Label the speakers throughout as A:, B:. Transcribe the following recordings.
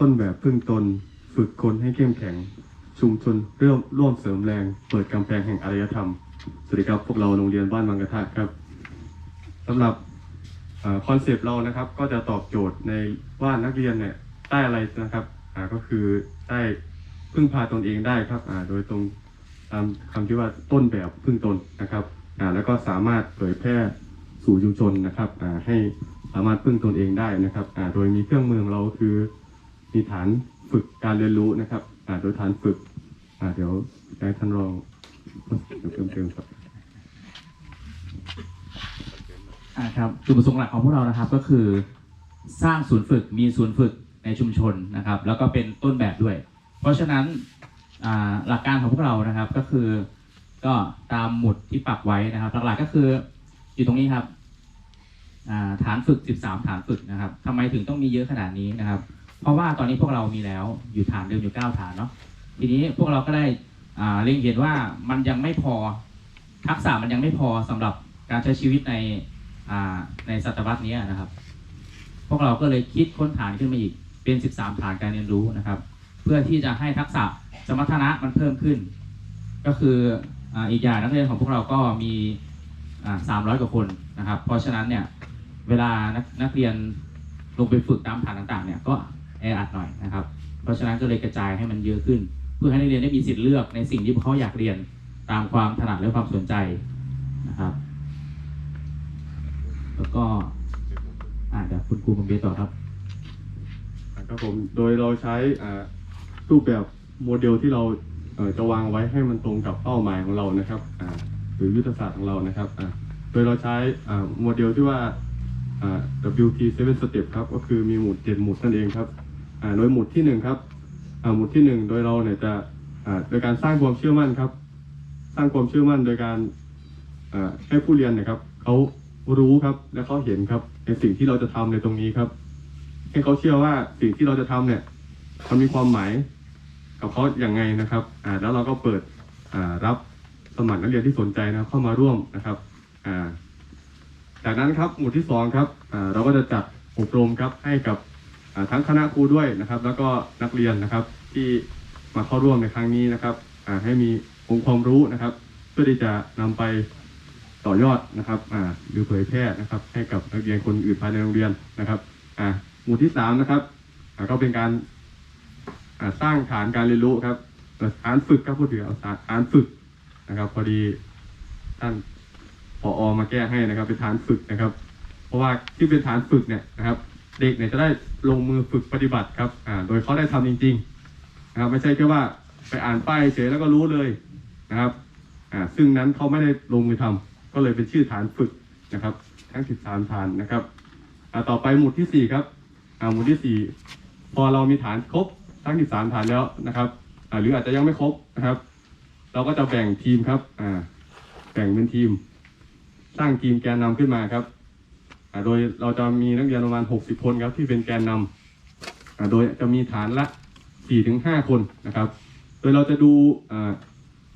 A: ต้นแบบพึ่งตน ฝึกคนให้เข้มแข็ง ชุมชนเริ่มร่วมเสริมแรง เปิดกำแพงแห่งอารยธรรม สวัสดีครับ พวกเราโรงเรียนบ้านบางกระทะครับสำหรับคอนเซปต์เรานะครับ ก็จะตอบโจทย์ในว่านักเรียนเนี่ยได้อะไรนะครับก็คือได้พึ่งพาตนเองได้ครับโดยตรงตามคำที่ว่าต้นแบบพึ่งตนนะครับแล้วก็สามารถเผยแพร่สู่ชุมชนนะครับให้สามารถพึ่งตนเองได้นะครับโดยมีเครื่องมือของเราคือ มีฐานฝึกการเรียนรู้นะครับอ่าโดยฐานฝึกอ่าเดี๋ยวให้ท่านรองเดี๋ยวเพิ่มเติมครับ
B: ครับจุดประสงค์หลักของพวกเรานะครับก็คือสร้างศูนย์ฝึกมีศูนย์ฝึกในชุมชนนะครับ แล้วก็เป็นต้นแบบด้วย เพราะฉะนั้นหลักการของพวกเรานะครับก็คือก็ตามหมุดที่ปักไว้นะครับหลักๆก็คืออยู่ตรงนี้ครับฐานฝึก 13 ฐานฝึกนะครับทำไมถึงต้องมีเยอะขนาดนี้นะครับ เพราะว่าตอนนี้พวกเรามีแล้วอยู่ฐานเดิมอยู่9ฐานเนาะทีนี้พวกเราก็ได้อ่าเล็งเห็นว่ามันยังไม่พอทักษะมันยังไม่พอสำหรับการใช้ชีวิตในอ่าในศตวรรษนี้นะครับ พวกเราก็เลยคิดค้นฐานขึ้นมาอีกเป็น 13 ฐานการเรียนรู้นะครับ เพื่อที่จะให้ทักษะสมรรถนะมันเพิ่มขึ้น ก็คืออ,อีกอย่างนักเรียนของพวกเราก็มีอ่า300กว่าคนนะครับ เพราะฉะนั้นเนี่ยเวลานักนักเรียนลงไปฝึกตามฐานต่างๆเนี่ยก็ แออัดหน่อยนะครับ เพราะฉะนั้นก็เลยกระจายให้มันเยอะขึ้น เพื่อให้นักเรียนได้มีสิทธิ์เลือกในสิ่งที่พวกเขาอยากเรียนตามความถนัดและความสนใจนะครับ แล้วก็อ่าเดี๋ยวคุณครูผมเบียต่อครับ
A: ครับผมโดยเราใช้รูปแบบโมเดลที่เราจะวางไว้ให้มันตรงกับเป้าหมายของเรานะครับหรือยุทธศาสตร์ของเรานะครับโดยเราใช้โมเดลที่ว่า WT 7 step ครับ ก็คือมีหมุด 7 หมุดนั่นเองครับ โดยหมุดที่หนึ่งครับอ่าหมุดที่หนึ่งโดยเราเนี่ยจะโดยการสร้างความเชื่อมั่นครับ สร้างความเชื่อมั่นโดยการอ่าให้ผู้เรียนนะครับเขารู้ครับและเขาเห็นครับในสิ่งที่เราจะทำในตรงนี้ครับ ให้เขาเชื่อว่าสิ่งที่เราจะทำเนี่ยมันมีความหมายกับเขาอย่างไงนะครับอ่าแล้วเราก็เปิดอ่ารับสมัครนักเรียนที่สนใจนะครับเข้ามาร่วมนะครับอ่าจากนั้นครับหมู่ที่สองครับอ่าเราก็จะจัดอบรมครับให้กับ ทั้งคณะครูด้วยนะครับ แล้วก็นักเรียนนะครับที่มาเข้าร่วมในครั้งนี้นะครับให้มีองค์ความรู้นะครับ เพื่อที่จะนำไปต่อยอดนะครับหรือเผยแพร่นะครับ ให้กับนักเรียนคนอื่นภายในโรงเรียนนะครับอ่าหมู่ที่สามนะครับก็เป็นการสร้างฐานการเรียนรู้ครับฐานฝึกครับพูดถึงเอาฐานฝึกนะครับ พอดีท่านผอมาแก้ให้นะครับ เป็นฐานฝึกนะครับ เพราะว่าที่เป็นฐานฝึกเนี่ยนะครับ เด็กเนี่ยจะได้ลงมือฝึกปฏิบัติครับอ่าโดยเขาได้ทำจริงๆนะครับไม่ใช่แค่ว่าไปอ่านป้ายเฉยแล้วก็รู้เลยนะครับอ่าซึ่งนั้นเขาไม่ได้ลงมือทำก็เลยเป็นชื่อฐานฝึกนะครับ ทั้ง 13 ฐานนะครับอ่าต่อไปหมุดที่ 4 ครับอ่าหมุดที่ 4 พอเรามีฐานครบทั้ง 13 ฐานแล้วนะครับอ่าหรืออาจจะยังไม่ครบนะครับ เราก็จะแบ่งทีมครับอ่าแบ่งเป็นทีม สร้างทีมแกนนำขึ้นมาครับ โดยเราจะมีนักเรียนประมาณ 60 คนครับที่เป็นแกนนำอ่าโดยจะมีฐานละ 4-5 คนนะครับ โดยเราจะดู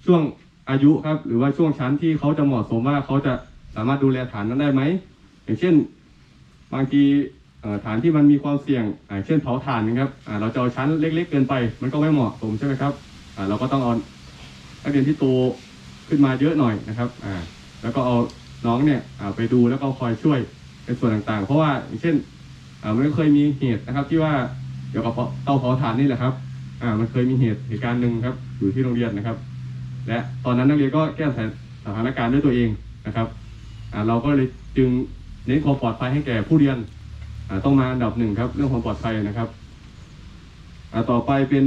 A: ช่วงอายุครับ หรือว่าช่วงชั้นที่เขาจะเหมาะสมว่าเขาจะสามารถดูแลฐานนั้นได้ไหม อย่างเช่น บางทีฐานที่มันมีความเสี่ยงเช่นเผาถ่านนะครับเราจะเอาชั้นเล็ก ๆ เกินไป มันก็ไม่เหมาะสมใช่ไหมครับเราก็ต้องเอานักเรียนที่โตขึ้นมาเยอะหน่อยนะครับแล้วก็เอาน้องเนี่ยไปดูแล้วก็คอยช่วย ในส่วนต่างๆ เพราะว่าอย่างเช่นมันเคยมีเหตุนะครับ ที่ว่าเกี่ยวกับเตาเผาถ่านนี่แหละครับอ่ามันเคยมีเหตุเหตุการณ์หนึ่งครับอยู่ที่โรงเรียนนะครับ และตอนนั้นนักเรียนก็แก้ไขสถานการณ์ด้วยตัวเองนะครับอ่าเราก็เลยจึงเน้นความปลอดภัยให้แก่ผู้เรียนอ่าต้องมาอันดับหนึ่งครับ เรื่องความปลอดภัยนะครับอ่าต่อไปเป็น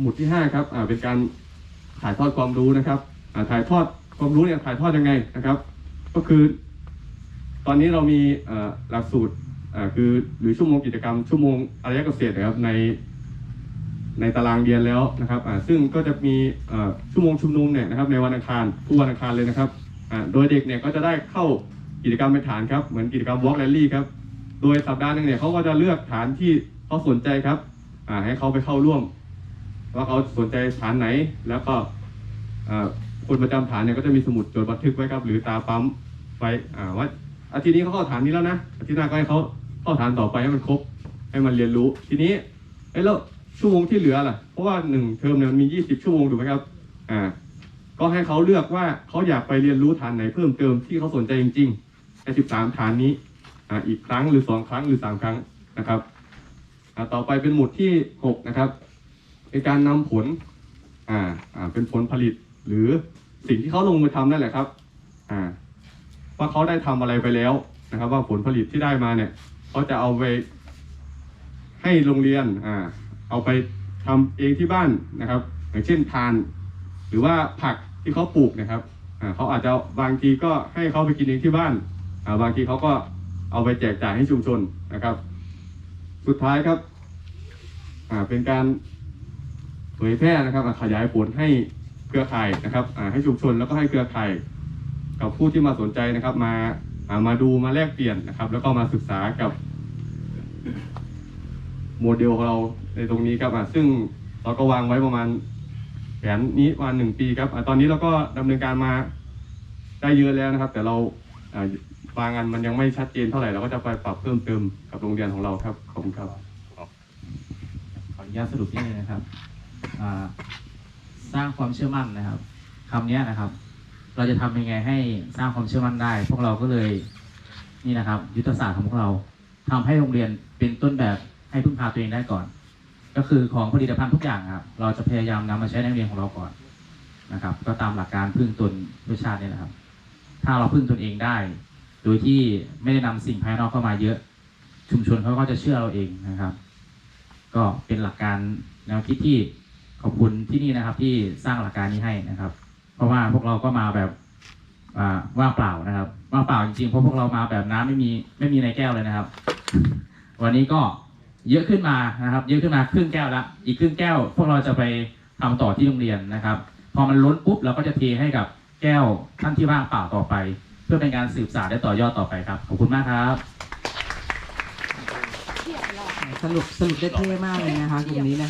A: หมุดที่ห้าครับอ่าเป็นการถ่ายทอดความรู้นะครับอ่าถ่ายทอดความรู้เนี่ยถ่ายทอดยังไงนะครับ ก็คือ ตอนนี้เรามีหลักสูตรคือหรือชั่วโมงกิจกรรมชั่วโมงอารยเกษตรนะครับในในตารางเรียนแล้วนะครับซึ่งก็จะมีชั่วโมงชุมนุมเนี่ยนะครับในวันอังคารทุกวันอังคารเลยนะครับโดยเด็กเนี่ยก็จะได้เข้ากิจกรรมเป็นฐานครับเหมือนกิจกรรม Walk Rally ครับโดยสัปดาห์หนึงเนี่ยเขาก็จะเลือกฐานที่เขาสนใจครับให้เขาไปเข้าร่วม ว่าเขาสนใจฐานไหนแล้วก็คนประจำฐานเนี่ยก็จะมีสมุดจดบันทึกไว้ครับ หรือตาปั๊มไว้ว่า อาทิตย์นี้เขาเข้าฐานนี้แล้วนะอาทิตย์หน้าก็ให้เขาเข้าฐานต่อไปให้มันครบให้มันเรียนรู้ ทีนี้เอ้แล้วชั่วโมงที่เหลือล่ะ เพราะว่าหนึ่งเทอมเนี่ยมันมียี่สิบชั่วโมงถูกไหมครับ อ่า ก็ให้เขาเลือกว่าเขาอยากไปเรียนรู้ฐานไหนเพิ่มเติมที่เขาสนใจจริงๆในสิบสามฐานนี้ อ่า อีกครั้งหรือสองครั้งหรือสามครั้งนะครับ อ่า ต่อไปเป็นหมุดที่หกนะครับเป็นการนำผล อ่า อ่า เป็นผลผลิต หรือสิ่งที่เขาลงมือทำนั่นแหละครับ อ่า ว่าเขาได้ทำอะไรไปแล้วนะครับ ว่าผลผลิตที่ได้มาเนี่ยเขาจะเอาไปให้โรงเรียนอ่าเอาไปทำเองที่บ้านนะครับ อย่างเช่นทาน หรือว่าผักที่เขาปลูกนะครับอ่าเขาอาจจะบางทีก็ให้เขาไปกินเองที่บ้านอ่าบางทีเขาก็เอาไปแจกจ่ายให้ชุมชนนะครับ สุดท้ายครับอ่าเป็นการเผยแพร่นะครับขยายผลให้เครือข่ายนะครับอ่าให้ชุมชนแล้วก็ให้เครือข่าย กับผู้ที่มาสนใจนะครับ มามาดูมาแลกเปลี่ยนนะครับ แล้วก็มาศึกษากับโมเดลของเราในตรงนี้ครับซึ่งเราก็วางไว้ประมาณแผนนี้ประมาณหนึ่งปีครับอตอนนี้เราก็ดำเนินการมาได้เยอะแล้วนะครับ แต่เราอ่าบางอันมันยังไม่ชัดเจนเท่าไหร่เราก็จะไปปรับเพิ่มเติมกับโรงเรียนของเราครับขอบคุณครับ
B: ขออนุญาตสรุปนิดนึงนะครับสร้างความเชื่อมั่นนะครับคำนี้นะครับ เราจะทำยังไงให้สร้างความเชื่อมั่นได้ พวกเราก็เลยนี่นะครับ ยุทธศาสตร์ของพวกเราทำให้โรงเรียนเป็นต้นแบบให้พึ่งพาตัวเองได้ก่อน ก็คือของผลิตภัณฑ์ทุกอย่างครับ เราจะพยายามนำมาใช้ในโรงเรียนของเราก่อนนะครับ ก็ตามหลักการพึ่งตนด้วยชาตินี่นะครับ ถ้าเราพึ่งตนเองได้ โดยที่ไม่ได้นำสิ่งภายนอกเข้ามาเยอะ ชุมชนเขาก็จะเชื่อเราเองนะครับ ก็เป็นหลักการแนวคิดที่ขอบคุณที่นี่นะครับที่สร้างหลักการนี้ให้นะครับ เพราะว่าพวกเราก็มาแบบว่างเปล่านะครับว่างเปล่าจริงๆเพราะพวกเรามาแบบน้ำไม่มีไม่มีในแก้วเลยนะครับ วันนี้ก็เยอะขึ้นมานะครับ เยอะขึ้นมาครึ่งแก้วละอีกครึ่งแก้ว พวกเราจะไปทำต่อที่โรงเรียนนะครับ พอมันล้นปุ๊บเราก็จะเทให้กับแก้วท่านที่ว่างเปล่าต่อไป เพื่อเป็นการสืบสานและต่อยอดต่อไปครับขอบคุณมากครับ
C: สรุปสรุปได้เท่มากเลยนะคะกลุ่มนี้นะคะ